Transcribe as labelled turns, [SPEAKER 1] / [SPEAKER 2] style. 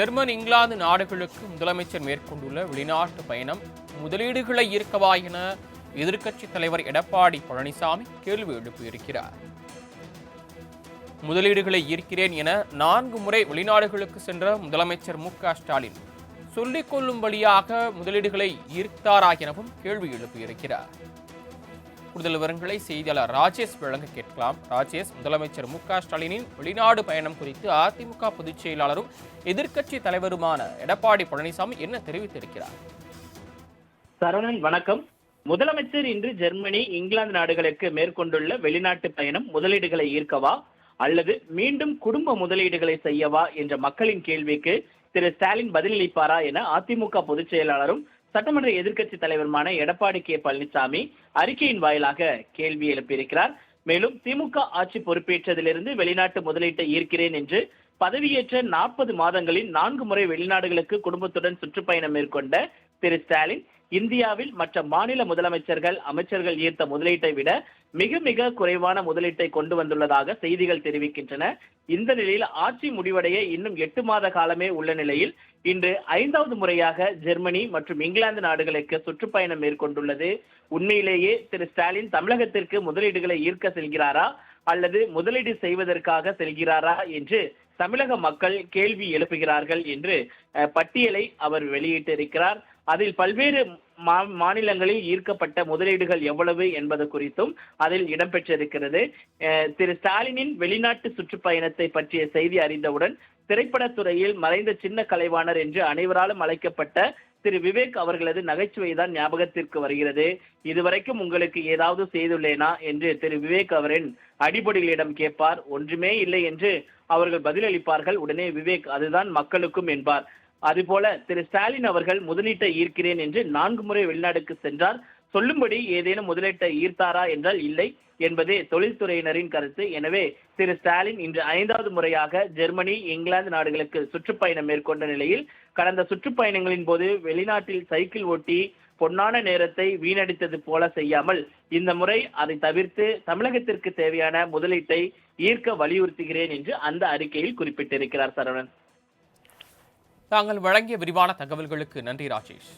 [SPEAKER 1] German England நாடுகளுக்கு முதலமைச்சர் மேற்கொண்டுள்ள வெளிநாட்டு பயணம் முதலீடுகளை ஈர்க்கவா என எதிர்க்கட்சித் தலைவர் எடப்பாடி பழனிசாமி கேள்வி எழுப்பியிருக்கிறார் முதலீடுகளை ஈர்க்கிறேன் என நான்கு முறை வெளிநாடுகளுக்கு சென்ற முதலமைச்சர் மு க ஸ்டாலின் சொல்லிக் கொள்ளும்படியாக முதலீடுகளை ஈர்த்தாரா எனவும் கேள்வி எழுப்பியிருக்கிறார் கூடுதல் விவரங்களை செய்தியாளர் ராஜேஷ் வழங்க கேட்கலாம். ராஜேஷ் முதலமைச்சர் மு ஸ்டாலினின் வெளிநாடு பயணம் குறித்து அதிமுக பொதுச் செயலாளரும் எதிர்க்கட்சி தலைவருமான எடப்பாடி பழனிசாமி என்ன தெரிவித்திருக்கிறார்?
[SPEAKER 2] சரவணன் வணக்கம். முதலமைச்சர் இன்று ஜெர்மனி இங்கிலாந்து நாடுகளுக்கு மேற்கொண்டுள்ள வெளிநாட்டு பயணம் முதலீடுகளை ஈர்க்கவா அல்லது மீண்டும் குடும்ப முதலீடுகளை செய்யவா என்ற மக்களின் கேள்விக்கு திரு ஸ்டாலின் பதிலளிப்பாரா என அதிமுக பொதுச் செயலாளரும் சட்டமன்ற எதிர்க்கட்சி தலைவருமான எடப்பாடி கே பழனிசாமி அறிக்கையின் வாயிலாக கேள்வி எழுப்பியிருக்கிறார். மேலும் திமுக ஆட்சி பொறுப்பேற்றதிலிருந்து வெளிநாட்டு முதலீட்டை ஈர்க்கிறேன் என்று பதவியேற்ற நாற்பது மாதங்களில் நான்கு முறை வெளிநாடுகளுக்கு குடும்பத்துடன் சுற்றுப்பயணம் மேற்கொண்ட திரு ஸ்டாலின் இந்தியாவில் மற்ற மாநில முதலமைச்சர்கள் அமைச்சர்கள் ஈர்த்த முதலீட்டை விட மிக மிக குறைவான முதலீட்டை கொண்டு வந்துள்ளதாக செய்திகள் தெரிவிக்கின்றன. இந்த நிலையில் ஆட்சி முடிவடைய இன்னும் எட்டு மாத காலமே உள்ள நிலையில் இன்று ஐந்தாவது முறையாக ஜெர்மனி மற்றும் இங்கிலாந்து நாடுகளுக்கு சுற்றுப்பயணம் மேற்கொண்டுள்ளது. உண்மையிலேயே திரு ஸ்டாலின் தமிழகத்திற்கு முதலீடுகளை ஈர்க்க செல்கிறாரா அல்லது முதலீடு செய்வதற்காக செல்கிறாரா என்று தமிழக மக்கள் கேள்வி எழுப்புகிறார்கள் என்று பட்டியலை அவர் வெளியிட்டிருக்கிறார். அதில் பல்வேறு மா- மாநிலங்களில் ஈர்க்கப்பட்ட முதலீடுகள் எவ்வளவு என்பது குறித்தும் அதில் இடம்பெற்றிருக்கிறது. திரு ஸ்டாலினின் வெளிநாட்டு சுற்றுப்பயணத்தை பற்றிய செய்தி அறிந்தவுடன் திரைப்படத்துறையில் மறைந்த சின்ன கலைவாணர் என்று அனைவராலும் அழைக்கப்பட்ட திரு விவேக் அவர்களது நகைச்சுவை தான் ஞாபகத்திற்கு வருகிறது. இதுவரைக்கும் உங்களுக்கு ஏதாவது செய்துள்ளேனா என்று திரு விவேக் அவரின் அடிப்படைகளிடம் கேட்பார். ஒன்றுமே இல்லை என்று அவர்கள் பதிலளிப்பார்கள். உடனே விவேக் அதுதான் மக்களுக்கும் என்பார். அதுபோல திரு ஸ்டாலின் அவர்கள் முதலீட்டை ஈர்க்கிறேன் என்று நான்கு முறை வெளிநாடுக்கு சென்றார். சொல்லும்படி ஏதேனும் முதலீட்டை ஈர்த்தாரா என்றால் இல்லை என்பதே தொழில்துறையினரின் கருத்து. எனவே திரு ஸ்டாலின் இன்று ஐந்தாவது முறையாக ஜெர்மனி இங்கிலாந்து நாடுகளுக்கு சுற்றுப்பயணம் மேற்கொண்ட நிலையில் கடந்த சுற்றுப்பயணங்களின் போது வெளிநாட்டில் சைக்கிள் ஓட்டி பொன்னான நேரத்தை வீணடித்தது போல செய்யாமல் இந்த முறை அதை தவிர்த்து தமிழகத்திற்கு தேவையான முதலீட்டை ஈர்க்க வலியுறுத்துகிறேன் என்று அந்த அறிக்கையில் குறிப்பிட்டிருக்கிறார் சரவணன்.
[SPEAKER 1] தாங்கள் வழங்கிய விரிவான தகவல்களுக்கு நன்றி ராஜேஷ்.